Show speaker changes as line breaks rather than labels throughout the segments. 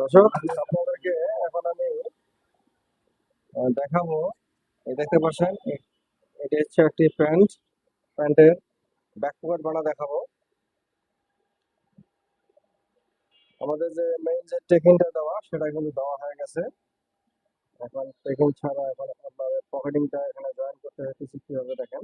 দর্শক, আপনাদেরকে এখন আমি দেখাবো। দেখতে পাচ্ছেন এটি হচ্ছে একটি প্যান্ট। প্যান্টের ব্যাক পকেট বানা দেখাবো। আমাদের যে মেইন যে টেকিংটা দেওয়া, সেটা কিন্তু দেওয়া হয়ে গেছে। এখন টেকিং ছাড়া এখন আপনাদের পকেটিংটা এখানে জয়েন করতে হচ্ছে কীভাবে দেখেন।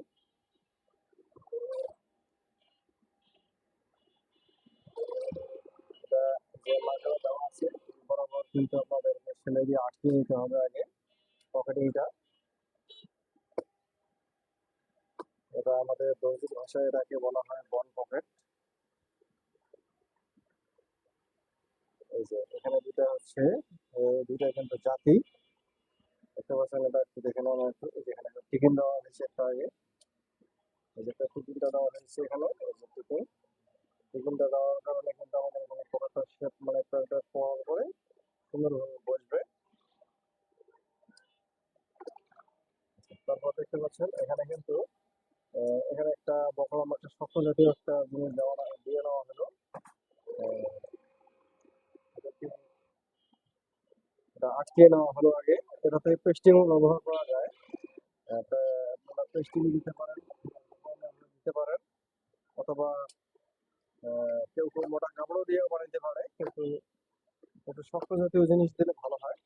যে মার্কেটে দেওয়া আছে বরাবর কিন্তু আপনাদের মেশিনে দিয়ে আটকে নিতে হবে আগে পকেটিংটা এটা আমাদের দর্জির ভাষায় এটাকে বলা হয় বন পকেট। এই যে, এখানে দুটা হচ্ছে দুটা কিন্তু জাতি। দেখতে পাচ্ছেন এটা একটু দেখে নেওয়া একটু, এই যে এখানে টিফিন দেওয়া হয়েছে একটা আগে। এই যে একটা টিফিনটা দেওয়া হয়েছে এখানে, এই যে টিফিন টিফিনটা দেওয়ার কারণে কিন্তু আমাদের এখানে পকেটটা শেপ মানে একটা পাওয়ার করে সুন্দরভাবে বসবে। তারপর দেখতে পাচ্ছেন, এখানে কিন্তু এখানে একটা বকরম একটা শক্ত জাতীয় একটা জিনিস দেওয়া দিয়ে নেওয়া হলো। আটকে নেওয়া হলো আগে। এটাতে পেস্টিং ব্যবহার করা যায়। আপনারা পেস্টিং দিতে পারেন দিতে পারেন। অথবা কেউ কেউ মোটা কাপড়ও দিয়েও বানাইতে পারে, কিন্তু একটু শক্ত জাতীয় জিনিস দিলে ভালো হয়।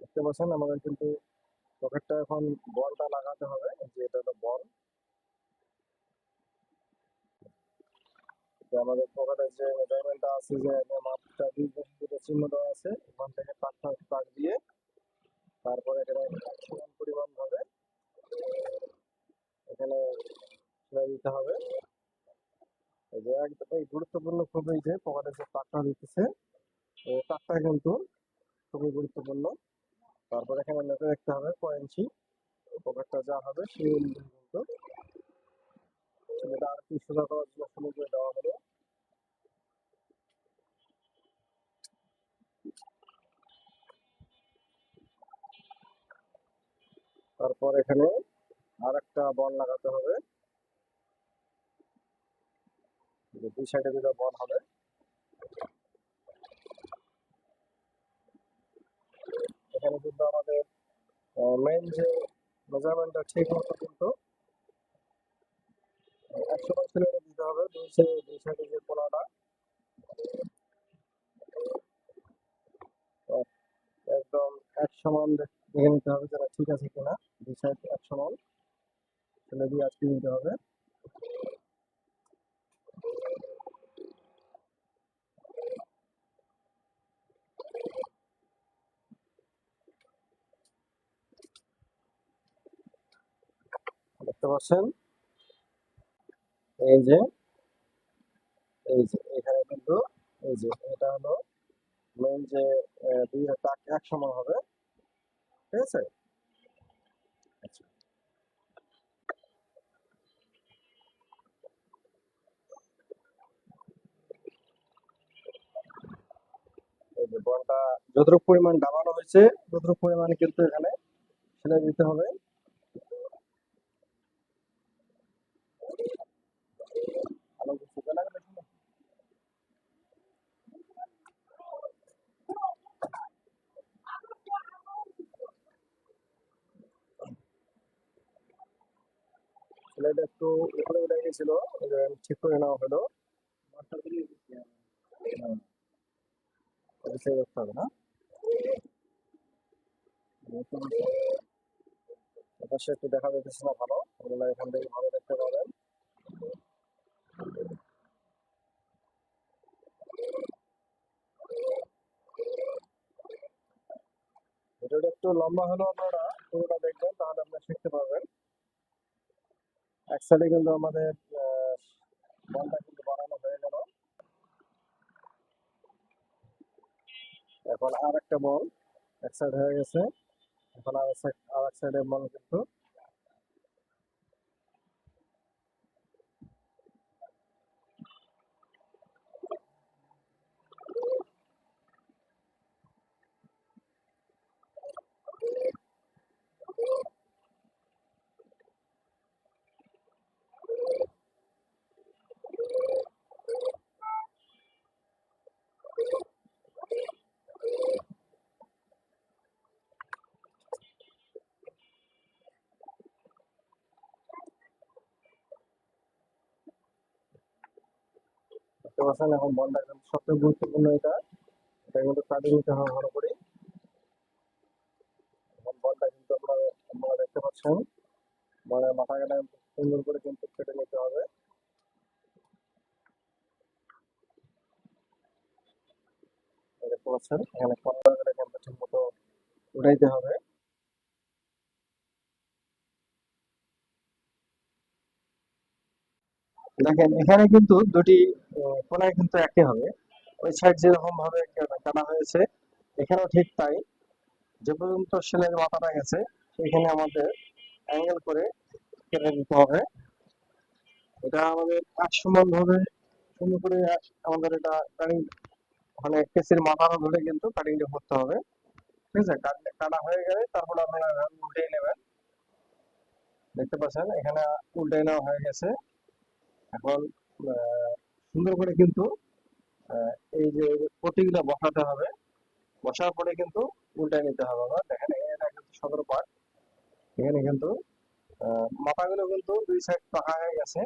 দেখতে পাচ্ছেন আমাদের কিন্তু পকেটটা এখন বলটা লাগাতে হবে যে এটা হলো বল। আমাদের পকেটের যে মেজারমেন্টটা আছে যে মাপটা বছর দুটো চিহ্ন দেওয়া আছে ওখান থেকে পাঁচটা পাক দিয়ে তারপরে এখানে পরিমাণ ভাবে এখানে দিতে হবে। এই যে একদম গুরুত্বপূর্ণ খুব এই যে পকেটের যে পাকটা দিতেছে পাকটা কিন্তু খুবই গুরুত্বপূর্ণ। তারপর এখানে মেপে দেখতে হবে কয় ইঞ্চি পকেটটা যা হবে সেই অনুযায়ী কিন্তু সেটা আর কি সোজা করার জন্য শুরু করে দেওয়া হলো। তারপর এখানে আর একটা বল লাগাতে হবে। যে দুই সাইডে দুটো বল হবে। এখানে কিন্তু আমাদের মেইন যে মেজারমেন্টটা ঠিক মতো কিন্তু একশো পার্সেন্ট দিতে হবে দুই সাইডে দুই সাইডে যে কোনাটা একদম এক সমান দেখ- নিতে হবে যেটা ঠিক আছে কিনা, দুই সাইড এক সমান সেটা দিয়ে আটকে নিতে হবে। দেখতে পাচ্ছেন? এই যে এই যে, এখানে কিন্তু, এই যে, এটা হলো মেইন যে দুইটা টাক এক সমান হবে। ঠিক আছে? যে বলটা যতটুকু পরিমাণ দাবানো হয়েছে, ততটুকু পরিমাণ কিন্তু এখানে সেলাই দিতে হবে? সেলাইটা একটু উপরে ঠিক করে নেওয়া হলো এটা রাখতে হবে না। একটু দেখা যাচ্ছে না ভালো। এখান থেকে ভালো দেখতে পাবেন। ভিডিওটা একটু লম্বা হলেও আপনারা পুরোটা দেখবেন, তাহলে আপনারা শিখতে পারবেন। সাইডে কিন্তু আমাদের আহ, বলটা কিন্তু বানানো হয়ে গেল এখন আর একটা বল এক সাইড হয়ে গেছে। এখন আর আর এক সাইডের বল কিন্তু পাচ্ছেন এখন বলটা কিন্তু সবচেয়ে গুরুত্বপূর্ণ এটা। এটা কিন্তু কাটিয়ে নিতে হবে ভালো করে। এখন বলটা কিন্তু আপনারা দেখতে পাচ্ছেন। মানে মাথা সুন্দর করে কিন্তু কেটে নিতে হবে। দেখতে পাচ্ছেন, এখানে কলা করে কিন্তু ঠিক মতো উঠাইতে হবে। দেখেন, এখানে কিন্তু দুটি কোনায় কিন্তু একই হবে। ওই সাইড যেরকম ভাবে কাটা হয়েছে, এখানেও ঠিক তাই। যে পর্যন্ত সেলের মাথাটা গেছে, সেখানে আমাদের অ্যাঙ্গেল করে কেটে দিতে হবে। এটা আমাদের এক সমান ভাবে, সুন্দর করে আমাদের এটা কাটিং মানে কেসির মাথাটা ধরে কিন্তু কাটিংটা করতে হবে। ঠিক আছে? কাটা হয়ে গেলে তারপর আপনারা উল্টে নেবেন। দেখতে পাচ্ছেন? এখানে উল্টে নেওয়া হয়ে গেছে। এখন সুন্দর করে কিন্তু এই যে পটিগুলো বসাতে হবে। বসার পরে কিন্তু উল্টায় নিতে হবে। আবার দেখেন এটা কিন্তু সদর পাট এখানে কিন্তু মাথাগুলো কিন্তু দুই সাইড পাকা হয়ে গেছে।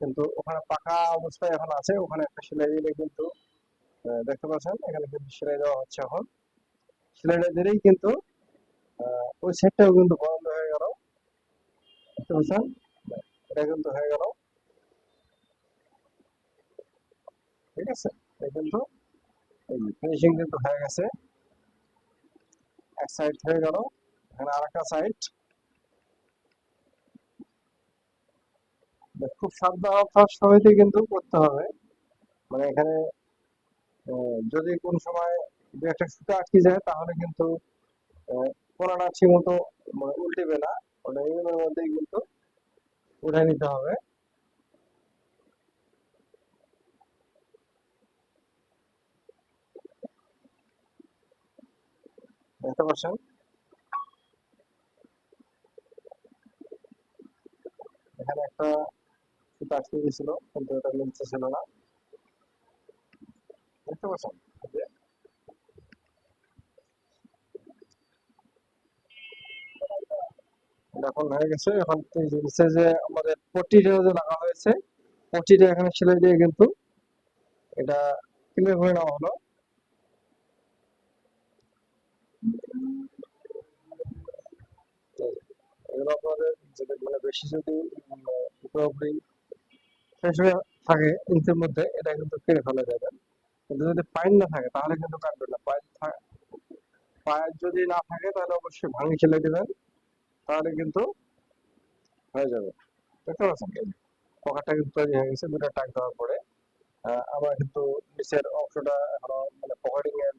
কিন্তু ওখানে পাকা অবস্থায় এখন আছে। ওখানে একটা সেলাই দিলে কিন্তু দেখতে পাচ্ছেন, এখানে কিন্তু সেলাই দেওয়া হচ্ছে এখন। সেলাইটা দিলেই কিন্তু ওই সাইডটাও কিন্তু বন্ধ হয়ে গেল। দেখতে পাচ্ছেন? এটা কিন্তু হয়ে গেল। ঠিক আছে এটা কিন্তু ফিনিশিং কিন্তু হয়ে গেছে। এক সাইড হয়ে গেল, এখানে আরেকটা সাইড খুব সাবধানতার কিন্তু করতে হবে। মানে এখানে যদি কোন সময় দু একটা সুতো আটকে যায়, তাহলে কিন্তু কোনাটা ঠিক মতো মানে উল্টেবে না। ওটা নিয়মের মধ্যেই কিন্তু উঠে নিতে হবে। দেখতে এখানে একটা কিন্তু এটা মিলতে ছিল এখন হয়ে গেছে। এখন এই যে আমাদের পট্টিটা যে লাগা হয়েছে পট্টিটা এখানে সেলাই দিয়ে কিন্তু এটা ক্লিয়ার করে নেওয়া হলো তো যদি মানে বেশি যদি শেষ হয়ে থাকে ইঞ্চের মধ্যে এটা কিন্তু কেটে ফেলা যাবে কিন্তু যদি পাইন না থাকে, তাহলে কিন্তু কাটবেন না। পাইন পায়ের যদি না থাকে, তাহলে অবশ্যই খেলে দিবেন, তাহলে কিন্তু হয়ে যাবে। দেখতে পাচ্ছেন কিন্তু তৈরি হয়ে গেছে, দুটো টাক দেওয়ার পরে। আমরা কিন্তু নিচের অংশটা এখনও মানে পকেটিং এর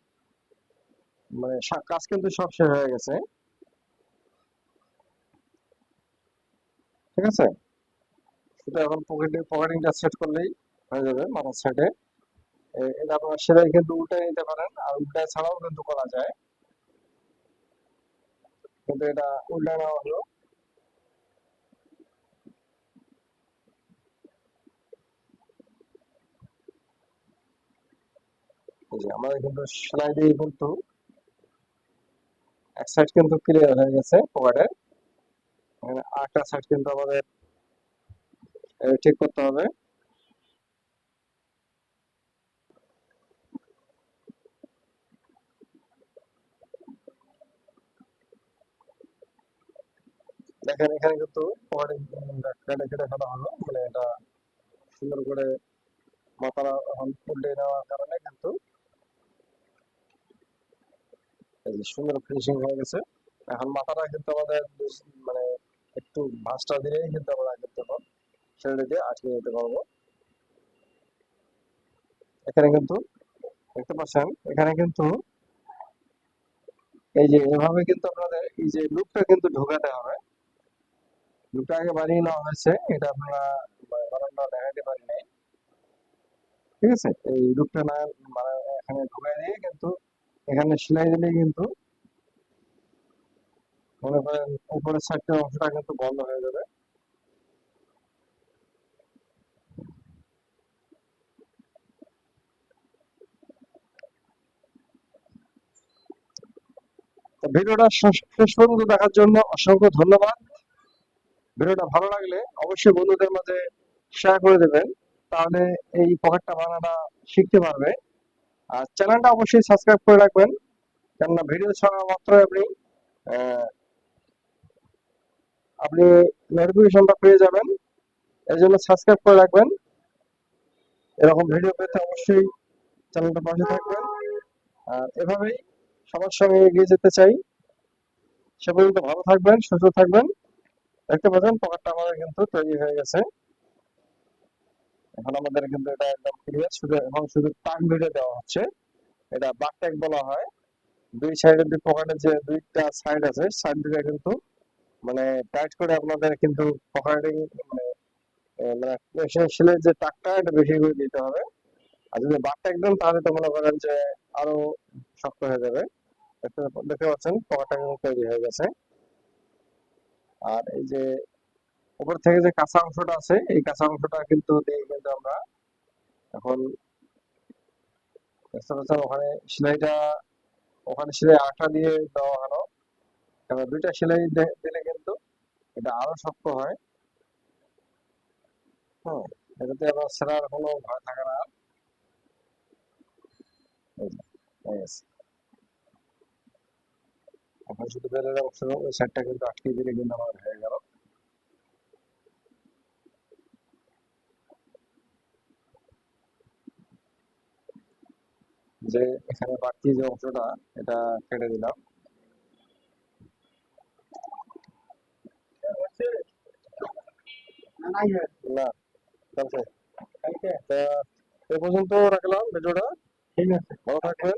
মানে কাজ কিন্তু সব শেষ হয়ে গেছে। ঠিক আছে? শুধু এখন পকেটে পকেটিংটা সেট করলেই হয়ে যাবে, মাথার সাইডে এটা আপনারা সেলাই কিন্তু উল্টায় নিতে পারেন, আর উল্টায় ছাড়াও কিন্তু করা যায়। কিন্তু এটা উল্টায় নেওয়া হলো। আমাদের কিন্তু সেলাই দিয়ে কিন্তু এক সাইড কিন্তু ক্লিয়ার হয়ে গেছে পকেটের আরেকটা সাইড কিন্তু ঠিক করতে হবে। দেখেন, এখানে কিন্তু ফেলা হলো। মানে এটা সুন্দর করে এখন উল্টে নেওয়ার কারণে কিন্তু সুন্দর ফিনিশিং হয়ে গেছে। এখন মাথাটা কিন্তু আমাদের মানে একটু ভাঁজটা দিলেই কিন্তু আমরা কিন্তু ছেড়ে দিয়ে আটকে দিতে পারব। এখানে কিন্তু দেখতে পাচ্ছেন, এখানে কিন্তু এই যে এভাবে কিন্তু আপনাদের এই যে লুকটা কিন্তু ঢোকাতে হবে। লুকটা আগে বানিয়ে নেওয়া হয়েছে, এটা আপনারা বানানো দেখাতে পারি নাই ঠিক আছে? এই লুকটা না মানে এখানে ঢোকাই দিয়ে কিন্তু এখানে সেলাই দিলেই কিন্তু মনে করেন উপরের সাইডটা অংশটা কিন্তু বন্ধ হয়ে যাবে। ভিডিওটা শেষ পর্যন্ত দেখার জন্য অসংখ্য ধন্যবাদ। ভিডিওটা ভালো লাগলে অবশ্যই বন্ধুদের মাঝে শেয়ার করে দেবেন, তাহলে এই পকেটটা বানানোটা শিখতে পারবে। আর চ্যানেলটা অবশ্যই সাবস্ক্রাইব করে রাখবেন, কেননা ভিডিও ছাড়া মাত্র আপনি আপনি নোটিফিকেশনটা পেয়ে যাবেন। এর জন্য সাবস্ক্রাইব করে রাখবেন। এরকম ভিডিও পেতে অবশ্যই চ্যানেলটা পাশে থাকবেন। আর এভাবেই সবার সঙ্গে এগিয়ে যেতে চাই। সে পর্যন্ত ভালো থাকবেন, সুস্থ থাকবেন। দেখতে পাচ্ছেন পকেটটা আমাদের কিন্তু তৈরি হয়ে গেছে। এখন আমাদের কিন্তু এটা একদম ক্লিয়ার শুধু এখন শুধু টাক ভিডিও দেওয়া হচ্ছে। এটা বাকট্যাগ বলা হয়। দুই সাইডের দুই পকেটের যে দুইটা সাইড আছে সাইড দুটো কিন্তু মানে টাইট করে আপনাদের কিন্তু মানে মানে যে এটা বেশি করে দিতে হবে। আর যদি দেন তাহলে তো মনে করেন যে আরও শক্ত হয়ে যাবে। দেখতে পাচ্ছেন পকেটটা তৈরি হয়ে গেছে। আর এই যে উপর থেকে যে কাঁচা অংশটা আছে, এই কাঁচা অংশটা কিন্তু দিয়ে কিন্তু আমরা এখন ওখানে সেলাইটা, ওখানে সেলাই আঠা দিয়ে দেওয়া হলো। এবার দুইটা সেলাই দিলে কিন্তু এটা আরও শক্ত হয়। হ্যাঁ এটাতে আবার সেলার কোনো ভয় থাকে না। এখন শুধু বেরের অংশ ওই সাইডটা কিন্তু আটকে দিলে কিন্তু আমার হয়ে গেল। যে এখানে বাড়তি যে অংশটা, এটা কেটে দিলাম। না তো এ পর্যন্ত রাখলাম ভিডিওটা।
ঠিক আছে।
ভালো থাকবেন।